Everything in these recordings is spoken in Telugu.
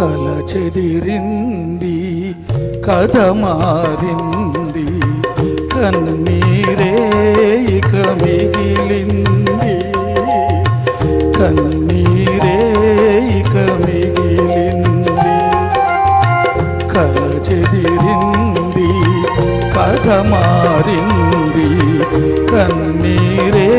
కల చెదిరింది కథ మారింది కన్నీరే ఇక మిగిలింది. కన్నీరే ఇక మిగిలింది. కల చెదిరింది కథ మారింది కన్నీరే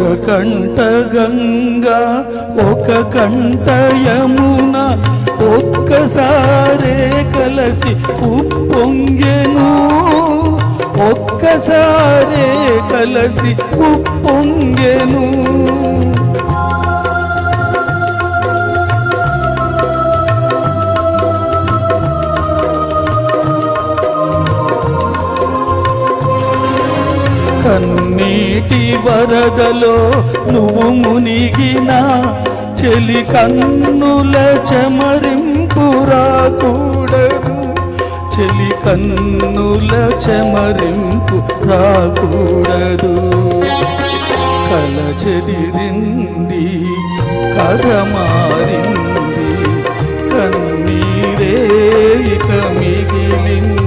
ఒక కంట గంగా ఒక కంట యమున ఒక్కసారే కలసి ఉప్పొంగెను. ఒక్కసారే కలసి ఉప్పొంగెను. నీటి వరదలో నువ్వు మునిగిన చెలి కన్నుల చెమరింపురాకూడదు చెలి కన్నుల చెమరింపు రాకూడదు. కల చెదిరింది కథ మారింది కన్నీరే ఇక మిగిలింది.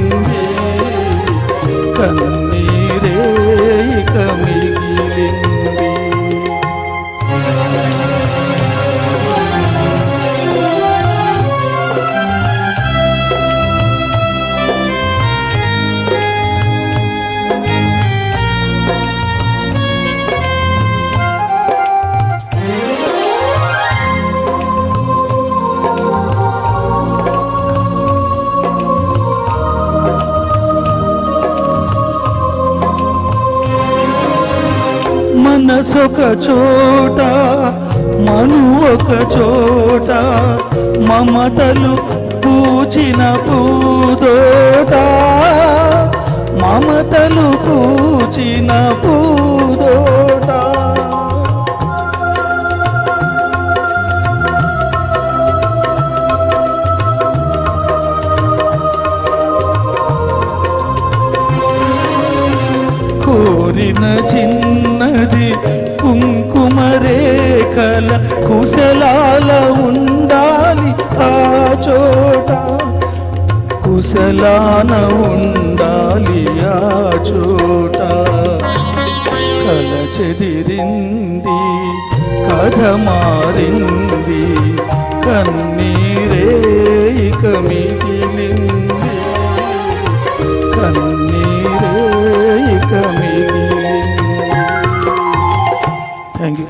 మనసొక చోట మను ఒక చోట మమతలు పూచిన పూదోట మమతలు పూచిన పూ కోరిన చిన్నది కుంకుమ రేఖల కుశలాల ఉండాలి ఆ చోట. కుశలాన ఉండాలి ఆ చోట. కల చెదిరింది కథ మారింది కన్నీరే ఇక మిగిలింది. కన్నీరే ఇక మిగిలింది താങ്ക് യു